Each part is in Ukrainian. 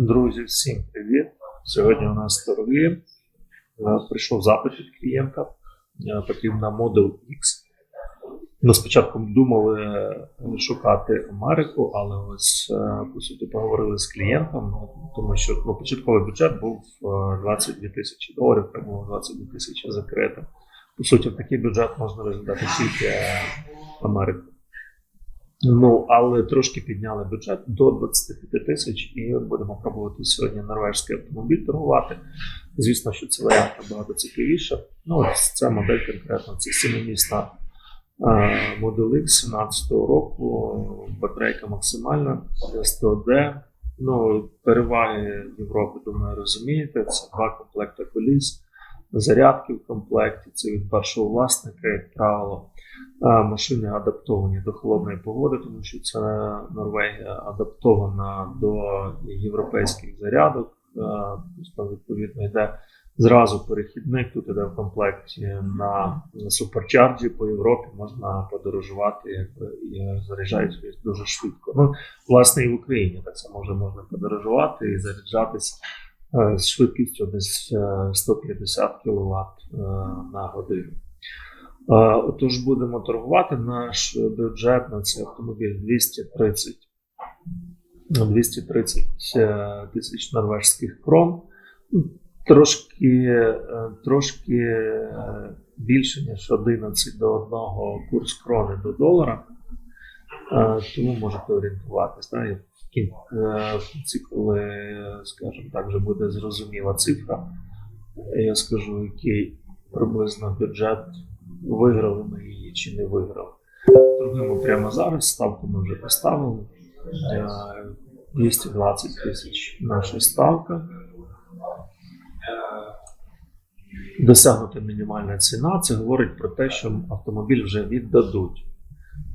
Друзі, всім привіт! Сьогодні у нас торги. Е, Прийшов запит від клієнта. Е, Потрібна Model X. Ми спочатку думали е, шукати Америку, але ось е, по суті поговорили з клієнтом, ну, тому що ну, початковий бюджет був е, 22 тисячі доларів, так було 22 тисячі закрито. По суті, такий бюджет можна розглядати тільки Америку. Ну, але трошки підняли бюджет до 25 тисяч і будемо пробувати сьогодні норвежський автомобіль торгувати. Звісно, що це варіант набагато цікавіше. Ну, ось ця модель конкретно це сімимісна е, Model X 17 року, батарейка максимальна, 100D. Ну, переваги Європи, думаю, розумієте. Це два комплекти коліс, зарядки в комплекті, це від першого власника, як правило. Машини адаптовані до холодної погоди, тому що це Норвегія адаптована до європейських зарядок. Тобто, відповідно, йде зразу перехідник. Тут іде в комплекті на суперчарджі по Європі. Можна подорожувати якби, і заряджається дуже швидко. Ну, власне, і в Україні так само вже можна подорожувати і заряджатись е, з швидкістю десь е, 150 кВт на годину. Е, Отож будемо торгувати. Наш бюджет на цей автомобіль 230 230 е, тисяч норвежських крон. Ну, Трошки, е, трошки е, більше, ніж 11 до 1 курс крони до долара. Е, Тому можете орієнтуватись. Е, кінці, коли, е, скажімо так, вже буде зрозуміла цифра, я скажу, який приблизно бюджет виграли ми її чи не виграли. Торгуємо прямо зараз, ставку ми вже поставили. Е, 220 тисяч наша ставка. Досягнута мінімальна ціна. Це говорить про те, що автомобіль вже віддадуть.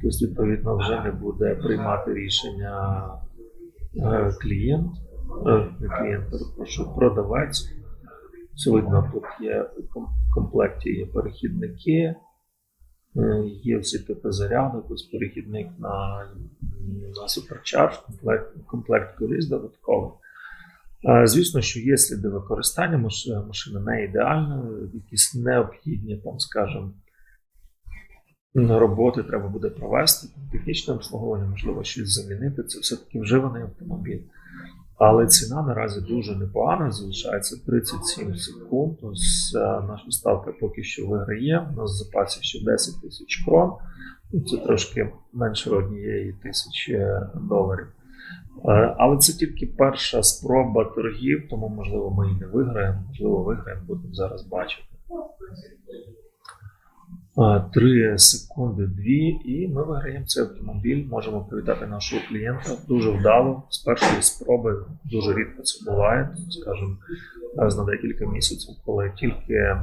Тобто, відповідно, вже не буде приймати рішення е, клієнт, е, не клієнт, перепрошую, продавець. Сьогодні тут є в комплекті є перехідники, е, є всі типи зарядок, ось перехідник на, на суперчарж, комплект, комплект коліс додатковий. Е, Звісно, що є сліди використання, машина не ідеальна, якісь необхідні, там, скажімо, роботи треба буде провести, технічне обслуговування, можливо, щось замінити. Це все-таки вживаний автомобіль. Але ціна наразі дуже непогана, залишається 37 секунд. Ось е, наша ставка поки що виграє. У нас в запасі ще 10 тисяч крон. Ну, Це трошки менше однієї тисячі доларів. Е, Але це тільки перша спроба торгів, тому можливо ми і не виграємо, можливо, виграємо, будемо зараз бачити. Е, Три секунди, дві, і ми виграємо цей автомобіль. Можемо привітати нашого клієнта. Дуже вдало. З першої спроби дуже рідко це буває, скажімо, раз на декілька місяців, коли тільки,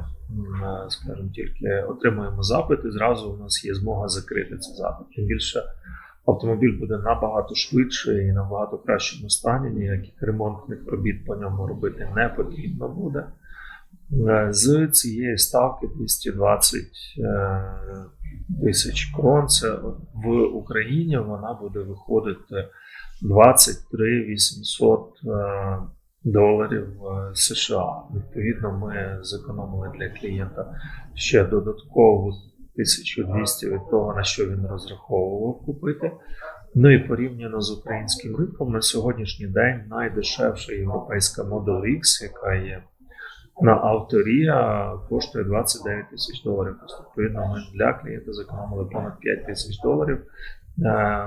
скажімо, тільки отримуємо запит, і зразу у нас є змога закрити цей запит. Тим більше автомобіль буде набагато швидше і набагато кращому стані. Ніяких ремонтних робіт по ньому робити не потрібно буде. Е, З цієї ставки 220 е, тисяч крон. Це в Україні вона буде виходити 23 800 е, доларів США. Відповідно, ми зекономили для клієнта ще додаткову 1200 від того, на що він розраховував купити. Ну і порівняно з українським ринком на сьогоднішній день найдешевша європейська Model X, яка є на авторія, коштує 29 тисяч доларів. Тобто, відповідно, ми для клієнта зекономили понад 5 тисяч доларів.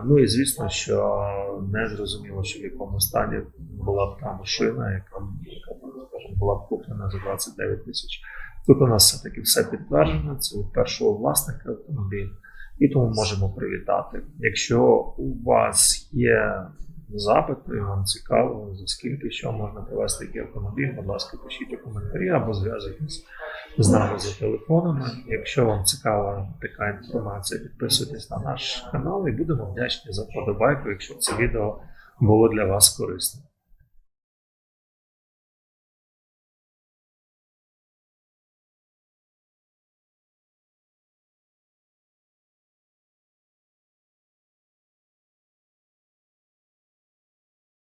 Ну і звісно, що не зрозуміло, що в якому стані була б та машина, яка, скажімо, була б куплена за 29 тисяч. Тут у нас все-таки все підтверджено, це від першого власника автомобіля, і тому можемо привітати. Якщо у вас є запити, вам цікаво, за скільки що можна привезти який автомобіль, будь ласка, пишіть у коментарі або зв'язуйтесь з нами за телефонами. Якщо вам цікава така інформація, підписуйтесь на наш канал і будемо вдячні за вподобайку, якщо це відео було для вас корисним.